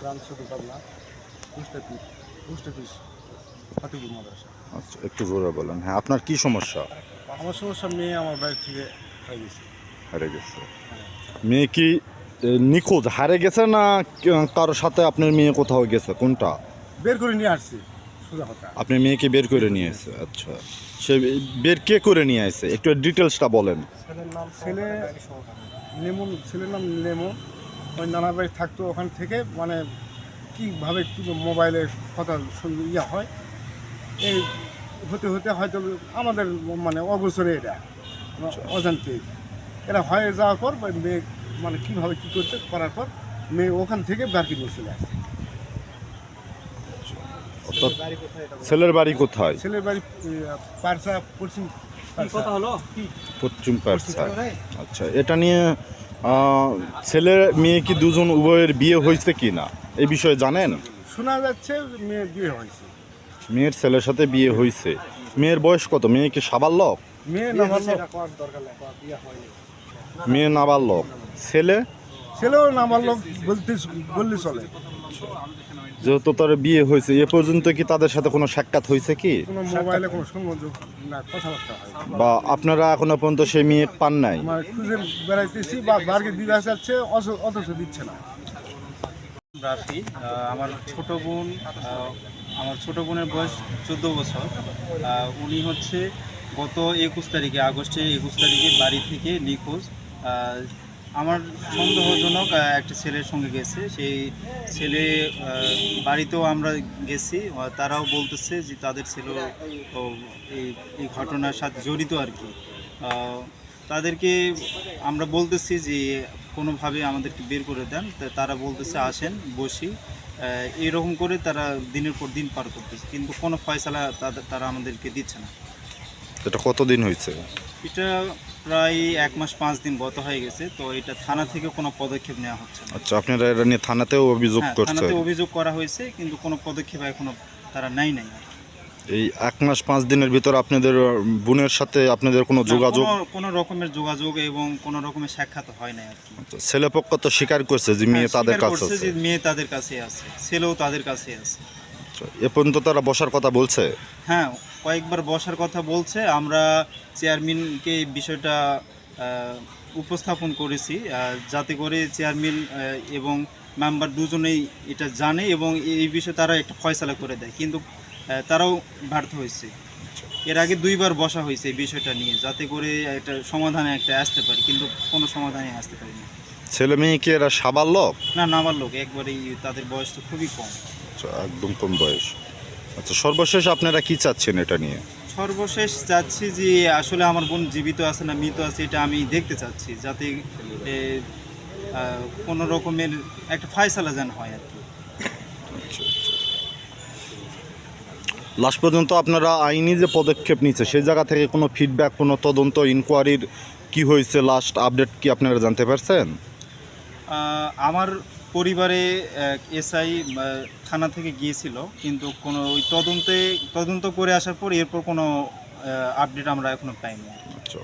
গ্রাম ছোট Pabna post office post office Fatepur মাদ্রাসা। আচ্ছা একটু জোরে বলেন। হ্যাঁ আপনার কি সমস্যা? আমার সমস্যা মেয়ে আমার বাড়ি থেকে হয়ে গেছে। হারে গেছে। মেয়ে কি নিখোঁজ? হারে গেছে না কারোর সাথে আপনার মেয়ে কোথাও গেছে? কোনটা? বের করে নিয়ে আসছি আপনি মেয়েকে বের করে নিয়ে এসে আচ্ছা। সে বের কে করে নিয়ে আসে একটু ডিটেলসটা বলেন। ছেলের নাম ছেলে লেমন ছেলের নাম লেমন। ওই নানা বাড়ি থাকতো ওখান থেকে মানে কীভাবে কী মোবাইলে কথা শুন- ইয়া হয় এই হতে হতে হয়তো আমাদের মানে অগোচরে এটা অজান্তে। এটা হয়ে যাওয়ার পর মেয়ে মানে কীভাবে কী করছে করার পর মেয়ে ওখান থেকে বাকি নিয়ে চলে আসে। ছেলের বাড়ি কোথায়? ছেলের বাড়ি পারসা পশ্চিম কথা হলো? পশ্চিম পারসা। আচ্ছা এটা নিয়ে ছেলে মেয়ে কি দুজন উভয়ের বিয়ে হয়েছে কি না? এই বিষয়ে জানেন? শোনা যাচ্ছে মেয়ের বিয়ে হয়েছে। মেয়ের ছেলের সাথে বিয়ে হয়েছে। মেয়ের বয়স কত? মেয়ে কি সাবাল্যক মেয়ে নামাল মেয়ে নাবাল্যক ছেলে? ছেলেও নামাল বলতে বললে চলে। যেহেতু তার বিয়ে হয়েছে এ পর্যন্ত কি তাদের সাথে কোনো সাক্ষাৎ হয়েছে কি? কোনো মোবাইলে কোনো সংযোগ না কথাবার্তা হয়। বা আপনারা এখনও পর্যন্ত সেই মেয়ে পান নাই? আমার খুঁজে বেড়াইতেছি বা বার্গে দিতে যাচ্ছে অথচ- দিচ্ছে না। রাফি আমার ছোট বোন আমার ছোট বোনের বয়স চোদ্দ বছর। উনি হচ্ছে গত একুশ তারিখে আগস্টের একুশ তারিখে বাড়ি থেকে নিখোঁজ। আমার সন্দেহজনক একটা ছেলের সঙ্গে গেছে। সেই ছেলে বাড়িতেও আমরা গেছি। তারাও বলতেছে যে তাদের ছেলে এই ঘটনার সাথে জড়িত আর কি। তাদেরকে আমরা বলতেছি যে কোনোভাবে আমাদেরকে বের করে দেন। তারা বলতেছে, আসেন, বসি। এরকম করে তারা দিনের পর দিন পার করতেছে। কিন্তু কোনো ফয়সালা তারা আমাদেরকে দিচ্ছে না। এটা কতদিন হয়েছে? এটা প্রায় এক মাস পাঁচ দিন গত হয়ে গেছে তো এটা থানা থেকে কোনো পদক্ষেপ নেওয়া হচ্ছে না। আচ্ছা আপনারা এটা নিয়ে থানাতেও অভিযোগ হ্যাঁ, করছে থানাতে অভিযোগ করা হয়েছে কিন্তু কোনো পদক্ষেপ এখনও তারা নেয় নাই। এই এক মাস পাঁচ দিনের ভিতর আপনাদের বোনের সাথে আপনাদের কোনো যোগাযোগ? কোনো- কোনো রকমের যোগাযোগ এবং কোনো রকমের সাক্ষাৎ হয় নাই আর কি। আচ্ছা, ছেলেপক্ষ তো স্বীকার করছে যে মেয়ে হ্যাঁ, তাদের স্বীকার কাছে করছে আছে। যে মেয়ে তাদের কাছে আছে ছেলেও তাদের কাছে আছে। আচ্ছা, এ পর্যন্ত তারা বসার কথা বলছে? হ্যাঁ কয়েকবার বসার কথা বলছে। আমরা চেয়ারম্যানকে এই বিষয়টা উপস্থাপন করেছি যাতে করে চেয়ারম্যান এবং মেম্বার দুজনেই এটা জানে এবং এই বিষয়ে তারা একটা ফয়সালা করে দেয়। কিন্তু তারাও ব্যর্থ হয়েছে। এর আগে দুইবার বসা হয়েছে এই বিষয়টা নিয়ে যাতে করে একটা সমাধানে একটা আসতে পারে কিন্তু কোনো সমাধানে আসতে পারেনি। ছেলে মেয়ে কি এরা লোক? না নামার লোক একবারেই তাদের বয়স তো খুবই কম। আচ্ছা, একদম কম বয়স। আচ্ছা সর্বশেষ আপনারা কি চাচ্ছেন এটা নিয়ে? সর্বশেষ চাচ্ছি যে আসলে আমার বোন জীবিত আছে না মৃত আছে এটা আমি দেখতে চাচ্ছি যাতে কোনো রকমের একটা ফায়সালা যেন হয় আর কি। আচ্ছা, আচ্ছা। লাস্ট পর্যন্ত আপনারা আইনি যে পদক্ষেপ নিচ্ছে সেই জায়গা থেকে কোনো ফিডব্যাক কোনো তদন্ত ইনকোয়ারির কি হয়েছে? লাস্ট আপডেট কি আপনারা জানতে পারছেন? আমার পরিবারে এসআই থানা থেকে গিয়েছিল, কিন্তু কোনো ওই তদন্তে, তদন্ত করে আসার পর এরপর কোনো আপডেট আমরা এখনও পাইনি। আচ্ছা।